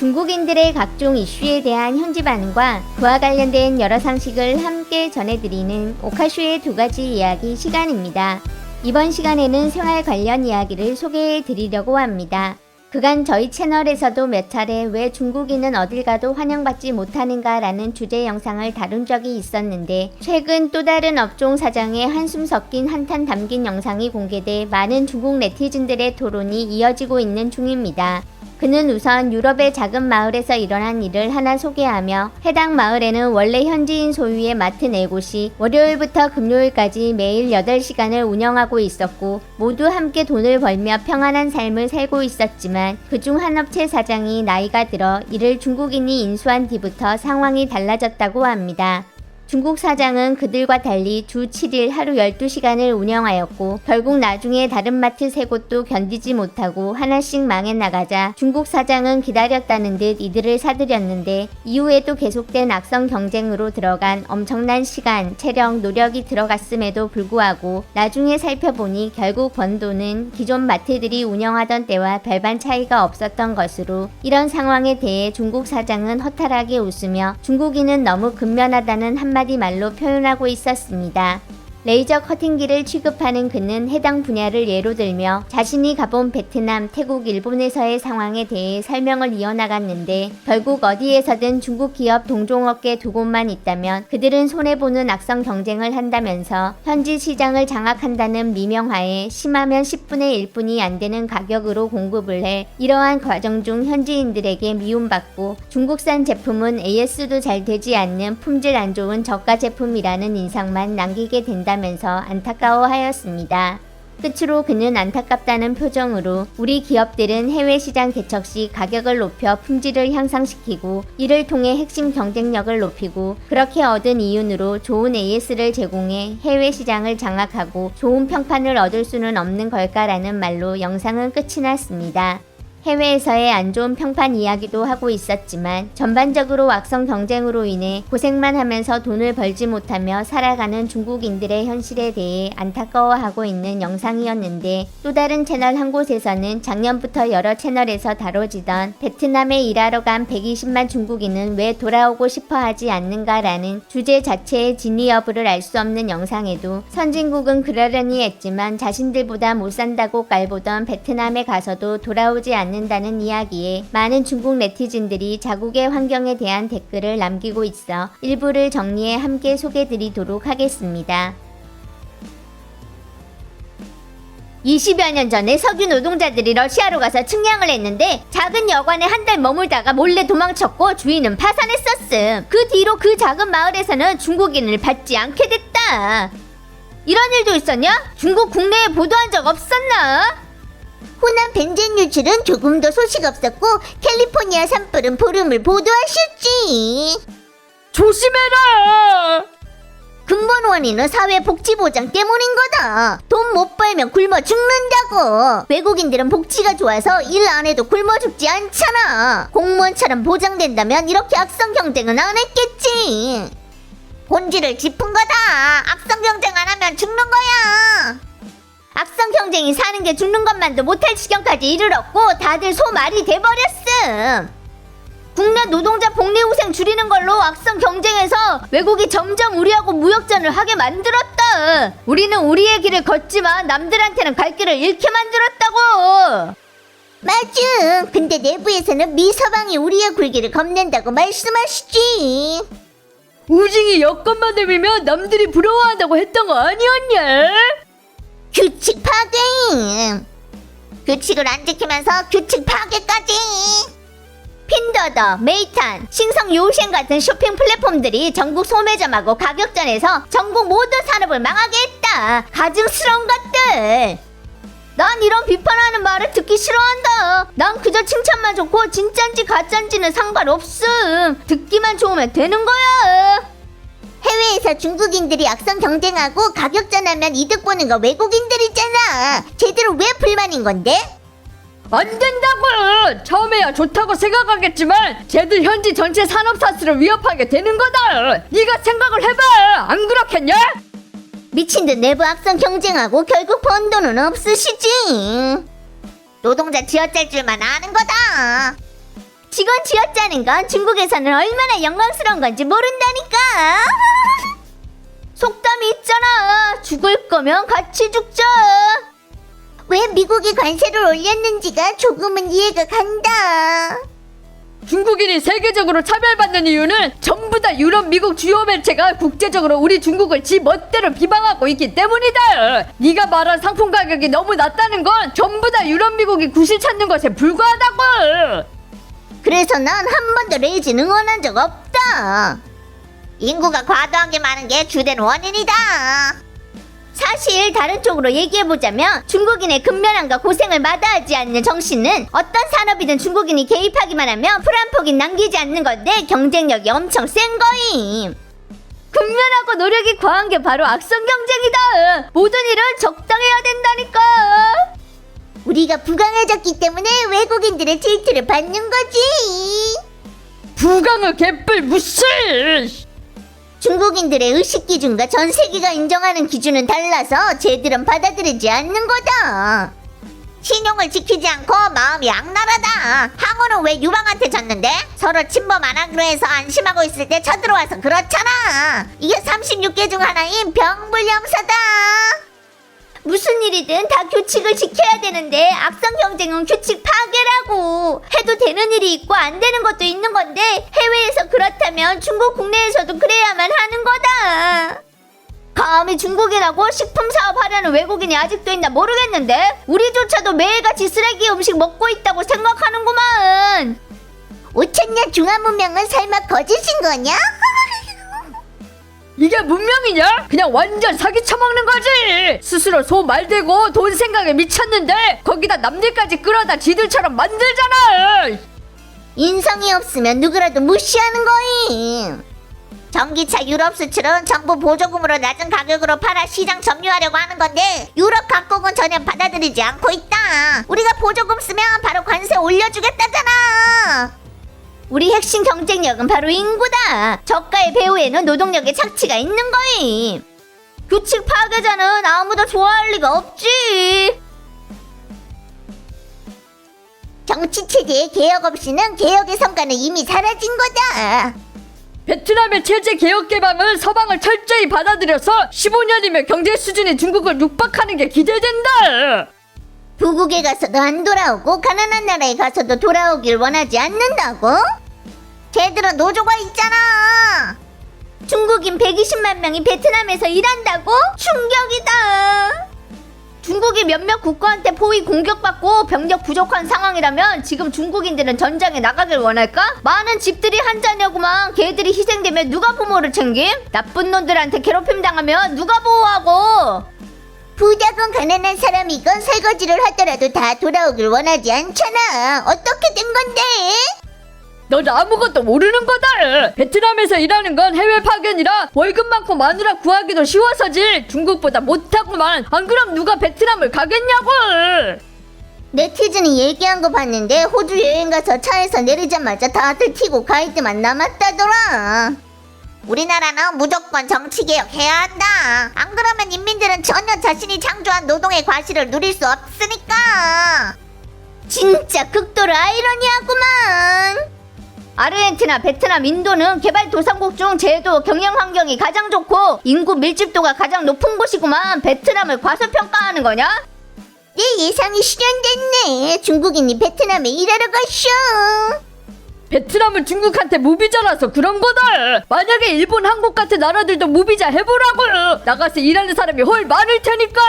중국인들의 각종 이슈에 대한 현지 반응과 그와 관련된 여러 상식을 함께 전해드리는 오카슈의 두 가지 이야기 시간입니다. 이번 시간에는 생활 관련 이야기를 소개해 드리려고 합니다. 그간 저희 채널에서도 몇 차례 왜 중국인은 어딜 가도 환영받지 못하는가 라는 주제 영상을 다룬 적이 있었는데 최근 또 다른 업종 사장의 한숨 섞인 한탄 담긴 영상이 공개돼 많은 중국 네티즌들의 토론이 이어지고 있는 중입니다. 그는 우선 유럽의 작은 마을에서 일어난 일을 하나 소개하며 해당 마을에는 원래 현지인 소유의 마트 4곳이 월요일부터 금요일까지 매일 8시간을 운영하고 있었고 모두 함께 돈을 벌며 평안한 삶을 살고 있었지만 그중 한 업체 사장이 나이가 들어 이를 중국인이 인수한 뒤부터 상황이 달라졌다고 합니다. 중국 사장은 그들과 달리 주 7일 하루 12시간을 운영하였고 결국 나중에 다른 마트 세 곳도 견디지 못하고 하나씩 망해 나가자 중국 사장은 기다렸다는 듯 이들을 사들였는데 이후에도 계속된 악성 경쟁으로 들어간 엄청난 시간, 체력, 노력이 들어갔음에도 불구하고 나중에 살펴보니 결국 번 돈은 기존 마트들이 운영하던 때와 별반 차이가 없었던 것으로 이런 상황에 대해 중국 사장은 허탈하게 웃으며 중국인은 너무 근면하다는 한마디 말로 표현하고 있었습니다. 레이저 커팅기를 취급하는 그는 해당 분야를 예로 들며 자신이 가본 베트남, 태국, 일본에서의 상황에 대해 설명을 이어나갔는데 결국 어디에서든 중국 기업 동종업계 두 곳만 있다면 그들은 손해보는 악성 경쟁을 한다면서 현지 시장을 장악한다는 미명하에 심하면 10분의 1분이 안 되는 가격으로 공급을 해 이러한 과정 중 현지인들에게 미움받고 중국산 제품은 AS도 잘 되지 않는 품질 안 좋은 저가 제품이라는 인상만 남기게 된다. 면서 안타까워하였습니다. 끝으로 그는 안타깝다는 표정으로 우리 기업들은 해외 시장 개척 시 가격을 높여 품질을 향상시키고 이를 통해 핵심 경쟁력을 높이고 그렇게 얻은 이윤으로 좋은 AS를 제공해 해외 시장을 장악하고 좋은 평판을 얻을 수는 없는 걸까라는 말로 영상은 끝이 났습니다. 해외에서의 안 좋은 평판 이야기도 하고 있었지만 전반적으로 악성 경쟁으로 인해 고생만 하면서 돈을 벌지 못하며 살아가는 중국인들의 현실에 대해 안타까워하고 있는 영상이었는데 또 다른 채널 한 곳에서는 작년부터 여러 채널에서 다뤄지던 베트남에 일하러 간 120만 중국인은 왜 돌아오고 싶어 하지 않는가라는 주제 자체의 진위 여부를 알 수 없는 영상에도 선진국은 그러려니 했지만 자신들보다 못 산다고 깔보던 베트남에 가서도 돌아오지 않는 않는다는 이야기에 많은 중국 네티즌들이 자국의 환경에 대한 댓글을 남기고 있어 일부를 정리해 함께 소개드리도록 하겠습니다. 20여 년 전에 석유 노동자들이 러시아로 가서 측량을 했는데 작은 여관에 한 달 머물다가 몰래 도망쳤고 주인은 파산했었음. 그 뒤로 그 작은 마을에서는 중국인을 받지 않게 됐다. 이런 일도 있었냐? 중국 국내에 보도한 적 없었나? 호남 벤젠 유출은 조금 더 소식 없었고 캘리포니아 산불은 보름을 보도하셨지. 조심해라! 근본 원인은 사회복지보장 때문인 거다. 돈 못 벌면 굶어 죽는다고. 외국인들은 복지가 좋아서 일 안 해도 굶어 죽지 않잖아. 공무원처럼 보장된다면 이렇게 악성 경쟁은 안 했겠지. 본질을 짚은 거다. 악성 경쟁 안 하면 죽는 거야. 악성 경쟁이 사는 게 죽는 것만도 못할 지경까지 이르렀고 다들 소말이 돼버렸음. 국내 노동자 복리후생 줄이는 걸로 악성 경쟁에서 외국이 점점 우리하고 무역전을 하게 만들었다. 우리는 우리의 길을 걷지만 남들한테는 갈 길을 잃게 만들었다고. 맞음. 근데 내부에서는 미서방이 우리의 굴기를 겁낸다고 말씀하시지. 우징이 여건만 되면 남들이 부러워한다고 했던 거 아니었냐? 규칙 파괴임. 규칙을 안 지키면서 규칙 파괴까지. 핀더더, 메이탄, 신성 요셴 같은 쇼핑 플랫폼들이 전국 소매점하고 가격전에서 전국 모든 산업을 망하게 했다. 가증스러운 것들. 난 이런 비판하는 말을 듣기 싫어한다. 난 그저 칭찬만 좋고 진짠지 가짠지는 상관없음. 듣기만 좋으면 되는 거야. 해외에서 중국인들이 악성 경쟁하고 가격 전하면 이득 보는 거 외국인들이잖아. 제대로 왜 불만인 건데? 안 된다고! 처음에야 좋다고 생각하겠지만 쟤들 현지 전체 산업 사슬을 위협하게 되는 거다! 네가 생각을 해봐! 안 그렇겠냐? 미친 듯 내부 악성 경쟁하고 결국 번 돈은 없으시지. 노동자 쥐어짤 줄만 아는 거다. 직원 쥐었자는 건 중국에서는 얼마나 영광스러운 건지 모른다니까. 속담이 있잖아. 죽을 거면 같이 죽자. 왜 미국이 관세를 올렸는지가 조금은 이해가 간다. 중국인이 세계적으로 차별받는 이유는 전부 다 유럽, 미국 주요 매체가 국제적으로 우리 중국을 지 멋대로 비방하고 있기 때문이다. 네가 말한 상품 가격이 너무 낮다는 건 전부 다 유럽, 미국이 구실 찾는 것에 불과하다고. 그래서 난 한 번도 레이진 응원한 적 없다. 인구가 과도하게 많은 게 주된 원인이다. 사실 다른 쪽으로 얘기해보자면 중국인의 근면함과 고생을 마다하지 않는 정신은 어떤 산업이든 중국인이 개입하기만 하면 풀 한 폭이 남기지 않는 건데 경쟁력이 엄청 센 거임. 근면하고 노력이 과한 게 바로 악성 경쟁이다. 모든 일은 적당해야 된다니까. 우리가 부강해졌기 때문에 외국인들의 질투를 받는 거지. 부강을 개뿔 무시. 중국인들의 의식 기준과 전 세계가 인정하는 기준은 달라서 쟤들은 받아들이지 않는 거다. 신용을 지키지 않고 마음이 악랄하다. 항우는 왜 유방한테 졌는데? 서로 침범 안 하기로 해서 안심하고 있을 때 쳐들어와서 그렇잖아. 이게 36개 중 하나인 병불염사다. 무슨 일이든 다 규칙을 지켜야 되는데 악성 경쟁은 규칙 파괴라고 해도 되는 일이 있고 안 되는 것도 있는 건데 해외에서 그렇다면 중국 국내에서도 그래야만 하는 거다. 감히 중국인하고 식품 사업 하려는 외국인이 아직도 있나 모르겠는데 우리조차도 매일같이 쓰레기 음식 먹고 있다고 생각하는구만. 5천년 중화 문명은 설마 거짓인 거냐? 이게 문명이냐? 그냥 완전 사기 쳐먹는 거지. 스스로 소 말대고 돈 생각에 미쳤는데 거기다 남들까지 끌어다 지들처럼 만들잖아. 인성이 없으면 누구라도 무시하는 거임. 전기차 유럽 수출은 정부 보조금으로 낮은 가격으로 팔아 시장 점유하려고 하는 건데 유럽 각국은 전혀 받아들이지 않고 있다. 우리가 보조금 쓰면 바로 관세 올려주겠다잖아. 우리 핵심 경쟁력은 바로 인구다. 저가의 배후에는 노동력의 착취가 있는 거임. 규칙 파괴자는 아무도 좋아할 리가 없지. 정치 체제의 개혁 없이는 개혁의 성과는 이미 사라진 거다. 베트남의 체제 개혁 개방은 서방을 철저히 받아들여서 15년이면 경제 수준이 중국을 육박하는 게 기대된다. 부국에 가서도 안 돌아오고 가난한 나라에 가서도 돌아오길 원하지 않는다고? 쟤들은 노조가 있잖아. 중국인 120만 명이 베트남에서 일한다고? 충격이다. 중국이 몇몇 국가한테 포위 공격받고 병력 부족한 상황이라면 지금 중국인들은 전장에 나가길 원할까? 많은 집들이 한자냐구만 걔들이 희생되면 누가 부모를 챙김? 나쁜 놈들한테 괴롭힘 당하면 누가 보호하고? 부자건 가난한 사람이건 설거지를 하더라도 다 돌아오길 원하지 않잖아. 어떻게 된 건데? 넌 아무것도 모르는 거다. 베트남에서 일하는 건 해외 파견이라 월급 많고 마누라 구하기도 쉬워서지 중국보다 못하구만. 안 그럼 누가 베트남을 가겠냐고. 네티즌이 얘기한 거 봤는데 호주 여행 가서 차에서 내리자마자 다들 튀고 가이드만 남았다더라. 우리나라는 무조건 정치 개혁해야 한다. 안 그러면 인민들은 전혀 자신이 창조한 노동의 과실을 누릴 수 없으니까. 진짜 극도로 아이러니하구만. 아르헨티나, 베트남, 인도는 개발도상국 중 제도 경영 환경이 가장 좋고 인구 밀집도가 가장 높은 곳이구만. 베트남을 과소평가하는 거냐? 내 예상이 실현됐네. 중국인이 베트남에 일하러 가쇼. 베트남은 중국한테 무비자라서 그런 거다. 만약에 일본, 한국 같은 나라들도 무비자 해보라고. 나가서 일하는 사람이 훨 많을 테니까.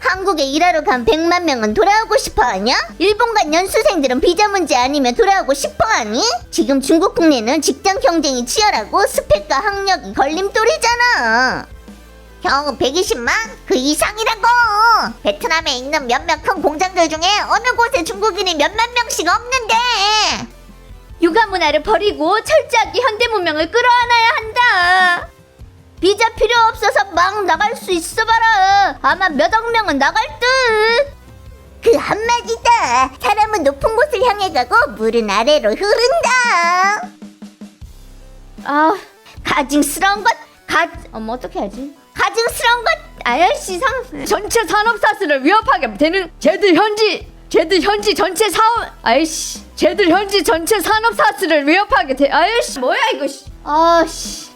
한국에 일하러 간 100만 명은 돌아오고 싶어 하냐? 일본 간 연수생들은 비자 문제 아니면 돌아오고 싶어 하니? 지금 중국 국내는 직장 경쟁이 치열하고 스펙과 학력이 걸림돌이잖아. 겨우 120만? 그 이상이라고! 베트남에 있는 몇몇 큰 공장들 중에 어느 곳에 중국인이 몇만 명씩 없는데! 육아 문화를 버리고 철저하게 현대 문명을 끌어안아야. 비자 필요 없어서 막 나갈 수 있어 봐라. 아마 몇억 명은 나갈 듯. 그 한마디다! 사람은 높은 곳을 향해 가고 물은 아래로 흐른다! 아, 가증스러운 것. 가, 어머 어떻게 하지? 가증스러운 것. 아야씨 상. 전체 산업 사슬을 위협하게 되는 쟤들 현지 쟤들 현지 전체 사업 아이씨 쟤들 현지 전체 산업 사슬을 위협하게 돼 아이씨 뭐야 이거 씨. 아씨